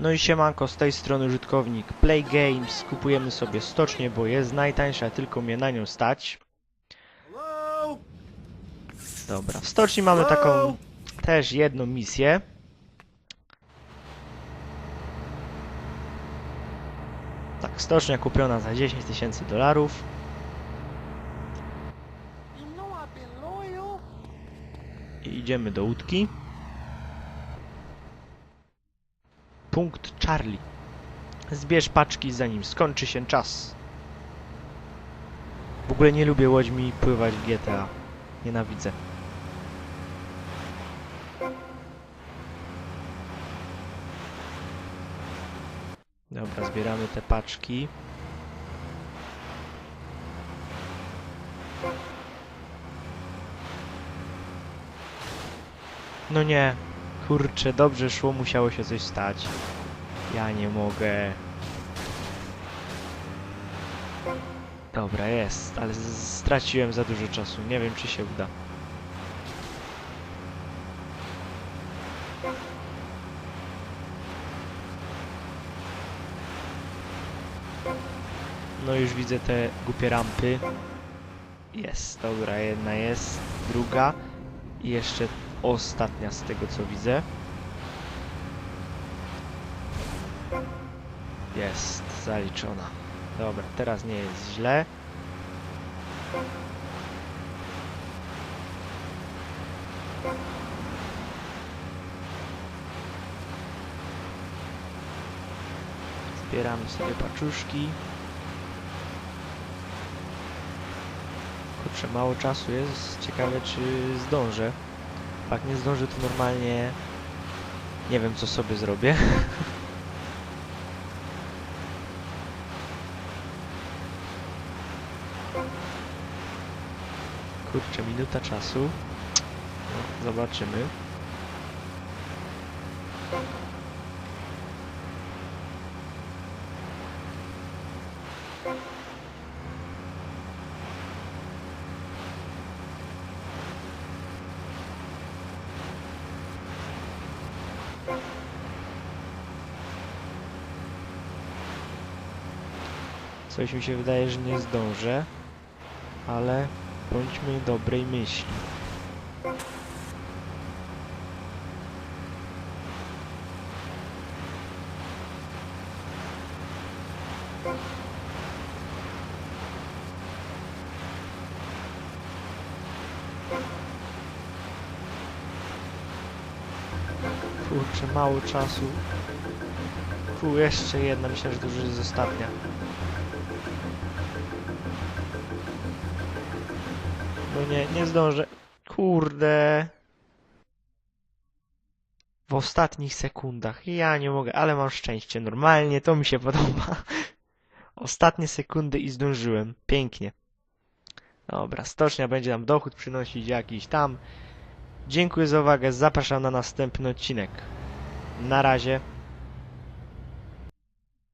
No i siemanko, z tej strony użytkownik Play Games. Kupujemy sobie stocznię, bo jest najtańsza, tylko mnie na nią stać. Dobra, w stoczni mamy taką też jedną misję. Tak, stocznia kupiona za 10 tysięcy dolarów. I idziemy do łódki. Punkt Charlie. Zbierz paczki zanim skończy się czas. W ogóle nie lubię łodźmi pływać w GTA. Nienawidzę. Dobra, zbieramy te paczki. No nie. Kurczę, dobrze szło, musiało się coś stać. Ja nie mogę. Dobra, jest, ale straciłem za dużo czasu. Nie wiem, czy się uda. No już widzę te głupie rampy. Jest, dobra, jedna jest, druga i jeszcze ostatnia z tego co widzę. Jest zaliczona. Dobra, teraz nie jest źle. Zbieramy sobie paczuszki. Kurczę, mało czasu jest. Ciekawe, czy zdążę. Jak nie zdążę, to normalnie nie wiem, co sobie zrobię. Kurczę, minuta czasu. No, zobaczymy. Coś mi się wydaje, że nie zdążę, ale bądźmy dobrej myśli. Kurczę, mało czasu. Fu, jeszcze jedna, myślę, że to już jest ostatnia. No nie, nie zdążę. Kurde. W ostatnich sekundach. Ja nie mogę, ale mam szczęście. Normalnie to mi się podoba. Ostatnie sekundy i zdążyłem. Pięknie. Dobra, stocznia będzie nam dochód przynosić jakiś tam. Dziękuję za uwagę. Zapraszam na następny odcinek. Na razie.